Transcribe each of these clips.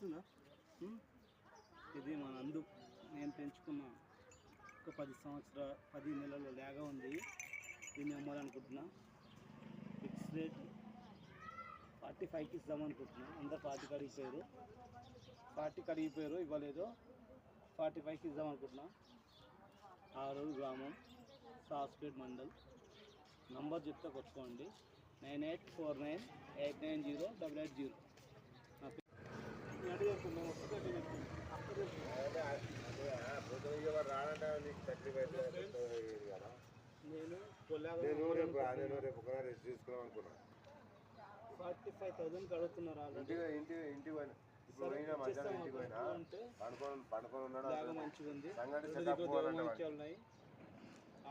వస్తుందా? ఇది మన అందు. నేను పెంచుకున్న ఒక పది సంవత్సర పది నెలల లేగా ఉంది. దీన్ని అమ్మాలనుకుంటున్నా ఫిక్స్ రేట్ ఫార్టీ ఫైవ్కి ఇద్దాం అనుకుంటున్నా. అందరు ఫార్టీకి అడిగిపోయారు ఫార్టీకి అడిగిపోయారు ఇవ్వలేదు ఫార్టీ ఫైవ్కి ఇద్దాం అనుకుంటున్నా. ఆరూరు గ్రామం సాస్పేట్ మండల్. నంబర్ చెప్తే కొట్టుకోండి. Nine eight four nine eight nine zero double eight zero. నేను నేను రేపు నేను రేపు ఒక రెస్ట్ తీసుకున్నాం అనుకున్నా. ఫార్టీ ఫైవ్ థౌసండ్కి అడుగుతున్నారు ఆల్రెడీ. ఇంటికి ఇంటి ఇంటికి పోయినా. ఇప్పుడు పోయినా మధ్యాహ్నం ఇంటికి పోయినా. పండుకొని పండుకొని ఉన్నాడు మంచిగా ఉంది ఉన్నాయి.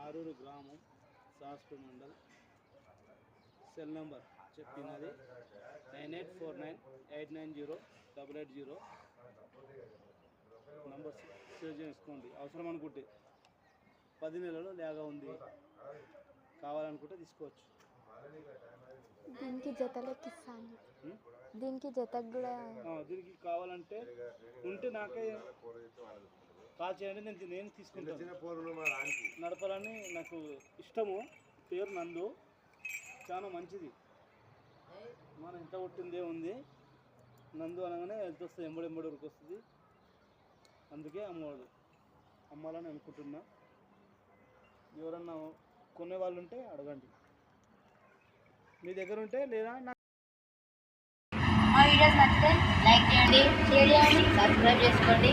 ఆరూరు గ్రామం సాస్పూర్ మండల్. సెల్ నంబర్ చెప్పినది. Nine eight four nine eight nine zero double eight zero. Number save చేసుకోండి. అవసరం అనుకుంటే పది నెలలు లేగా ఉంది. కావాలనుకుంటే తీసుకోవచ్చు. దీనికి జతలకి ఇస్తాను? దీనికి జతకు కూడా ఆ, దీనికి కావాలంటే ఉంటే నాకే కాల్ చేయండి. నేను నేను తీసుకుంటాను. నడపాలని నాకు ఇష్టము. పేరు నందు. చాలా మంచిది. మన ఎంత పుట్టిందే ఉంది. నందు అనగానే వెళ్తూ వస్తుంది ఎంబడి ఎంబడి వరకు వస్తుంది అందుకే అమ్మవాడు. అమ్మాలని అనుకుంటున్నా. ఎవరన్నా కొనే వాళ్ళు ఉంటే అడగండి. మీ దగ్గర ఉంటే లేదా నా మా వీడియోస్ నచ్చితే లైక్ చేయండి షేర్ చేయండి సబ్స్క్రైబ్ చేసుకోండి.